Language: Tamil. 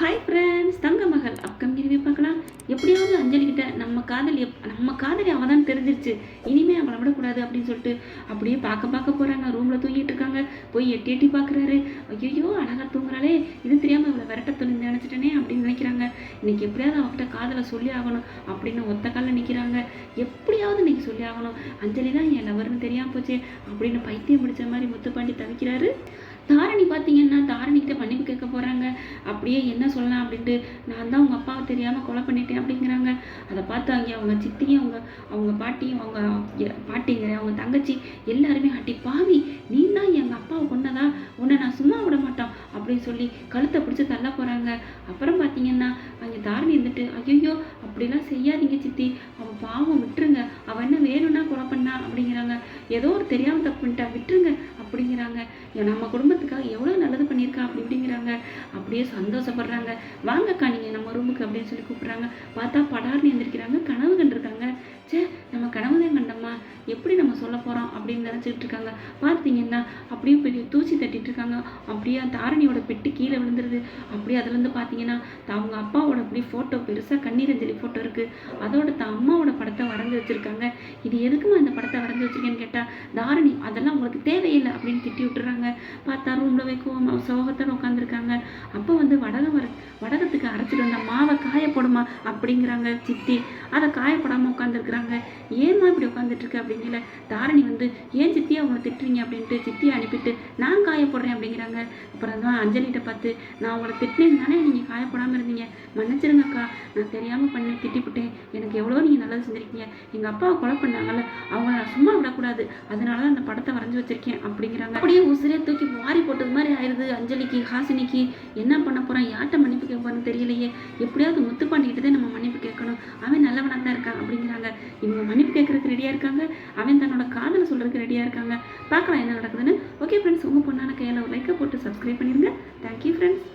ஹாய் ஃப்ரெண்ட்ஸ் தங்க மகள் அப்கமிங் ரிவ்யூ பார்க்கலாம். எப்படியாவது அஞ்சலி கிட்ட நம்ம காதல் எப் நம்ம காதலி அவள் தான் தெரிஞ்சிருச்சு. இனிமே அவளை விடக்கூடாது அப்படின்னு சொல்லிட்டு அப்படியே பார்க்க பார்க்க போகிறாங்க ரூமில் தூங்கிட்டு இருக்காங்க. போய் எட்டி எட்டி பார்க்குறாரு. ஐயோ அழகாக தூங்குறாளே. இது தெரியாமல் இவளை விரட்ட தொழில் நினச்சிட்டனே அப்படின்னு நினைக்கிறாங்க. இன்றைக்கி எப்படியாவது அவகிட்ட காதலை சொல்லி ஆகணும் அப்படின்னு ஒத்த காலில் நிற்கிறாங்க எப்படியாவது இன்னைக்கு சொல்லி ஆகணும். அஞ்சலி தான் என் லவர்னு தெரியாமல் போச்சு அப்படின்னு பைத்தியம் பிடிச்ச மாதிரி முத்துப்பாண்டி தவிக்கிறாரு. தாரணி பார்த்தீங்கன்னா தாரணிக்கிட்ட மன்னிப்பு கேட்க போகிறாங்க அப்படியே என்ன சொல்லலாம் அப்படின்ட்டு நான் தான் உங்கள் அப்பாவை தெரியாமல் கொலை பண்ணிட்டேன் அப்படிங்கிறாங்க. அதை பார்த்து அங்கே அவங்க சித்தியும் அவங்க அவங்க பாட்டியும் அவங்க பாட்டிங்கிற அவங்க தங்கச்சி எல்லாருமே அட்டி பாவி நீ தான் எங்கள் அப்பாவை கொன்னதா? உன்னை நான் சும்மா விட மாட்டோம் அப்படின்னு சொல்லி கழுத்தை பிடிச்சி தள்ள போகிறாங்க அப்புறம் பார்த்தீங்கன்னா அங்கே தாரணி இருந்துட்டு ஐயோ அப்படிலாம் செய்யாதீங்க சித்தி. அவள் பாவம் விட்டுருங்க. அவள் என்ன வேணும்னா கொலை பண்ணா அப்படிங்கிறாங்க. ஏதோ ஒரு தெரியாமல் தப்பு பண்ணிட்டா விட்டுருங்க. அப்படிங்கிறாங்க. நம்ம குடும்பத்துக்காக எவ்வளோ நல்லது பண்ணியிருக்கா? அப்படி இப்படிங்கிறாங்க அப்படியே சந்தோஷப்படுறாங்க. வாங்கக்கா நீங்கள் நம்ம ரூமுக்கு அப்படின்னு சொல்லி கூப்பிட்றாங்க. பார்த்தா படார்னு எந்திரிக்கிறாங்க. கனவு கண்டிருக்காங்க. ச்சே நம்ம கனவுதான் கண்டம்மா எப்படி நம்ம சொல்ல போகிறோம் அப்படின்னு நினச்சிட்டு இருக்காங்க. பார்த்தீங்கன்னா அப்படியே பெரிய தூசி தட்டிட்டு இருக்காங்க. அப்படியே தாரணியோட பெட்டு கீழே விழுந்துருது. அப்படியே அதுலேருந்து பார்த்தீங்கன்னா அவங்க அப்பாவோட அப்படியே ஃபோட்டோ பெருசாக கண்ணீரஞ்சலி ஃபோட்டோ இருக்குது அதோட தான் அம்மாவோட படத்தை வச்சுருக்காங்க. இது எதுக்குமா இந்த படத்தை வரைஞ்சி வச்சிருக்கேன்னு கேட்டால் தாரணி அதெல்லாம் உங்களுக்கு தேவையில்லை அப்படின்னு திட்டி விட்டுறாங்க. பார்த்தா ரூமில் வைக்கும் சோகத்தோட உட்காந்துருக்காங்க அப்போ வந்து வடகம் வர வடகத்துக்கு அரைச்சிட்டு வந்த மாவை காய போடுமா அப்படிங்கிறாங்க சித்தி. அதை காயப்படாமல் உட்காந்துருக்குறாங்க ஏமா இப்படி உட்காந்துட்டு அப்படிங்கல தாரணி வந்து ஏன் சித்தி அவங்கள திட்டுறீங்க? அப்படின்ட்டு சித்தியை அனுப்பிட்டு நான் காயப்படுறேன் அப்படிங்கிறாங்க. அப்புறம் தான் அஞ்சலிகிட்ட பார்த்து நான் உங்களை திட்டினேன் தானே நீங்கள் காயப்படாமல் இருந்தீங்க. மன்னிச்சிருங்கக்கா நான் தெரியாமல் பண்ணி திட்டிவிட்டேன் எனக்கு எவ்வளோ நீங்கள் நல்லது செஞ்சுருக்கீங்க. எங்கள் அப்பாவை கொலை பண்ணாங்கல்ல அவங்கள நான் சும்மா விடக்கூடாது. அதனால தான் அந்த படத்தை வரைஞ்சி வச்சுருக்கேன் அப்படிங்கிறாங்க. அப்படியே உசிரே தூக்கி வாரி போட்டது மாதிரி ஆயிடுது. அஞ்சலிக்கு ஹாசினிக்கு. என்ன பண்ண போகிறான் யார்கிட்ட மன்னிப்பு கேட்பான்னு தெரியலையே. எப்படியாவது முத்துப்பாண்டிக்கிட்ட தான் நம்ம மன்னிப்பு கேட்கணும். அவன் நல்லவனாக தான் இருக்கான் அப்படிங்கிறாங்க. இவங்க மன்னிப்பு கேட்கறதுக்கு ரெடியாக இருக்காங்க. அவன் தன்னோட காதலை சொல்கிறதுக்கு ரெடியாக இருக்காங்க. பார்க்கலாம் என்ன நடக்குதுன்னு. ஓகே ஃப்ரெண்ட்ஸ் உங்கள் பொண்ணான கையில் ஒரு லைக்கை போட்டு சப்ஸ்கிரைப் பண்ணிடுங்க தேங்க்யூ ஃப்ரெண்ட்ஸ்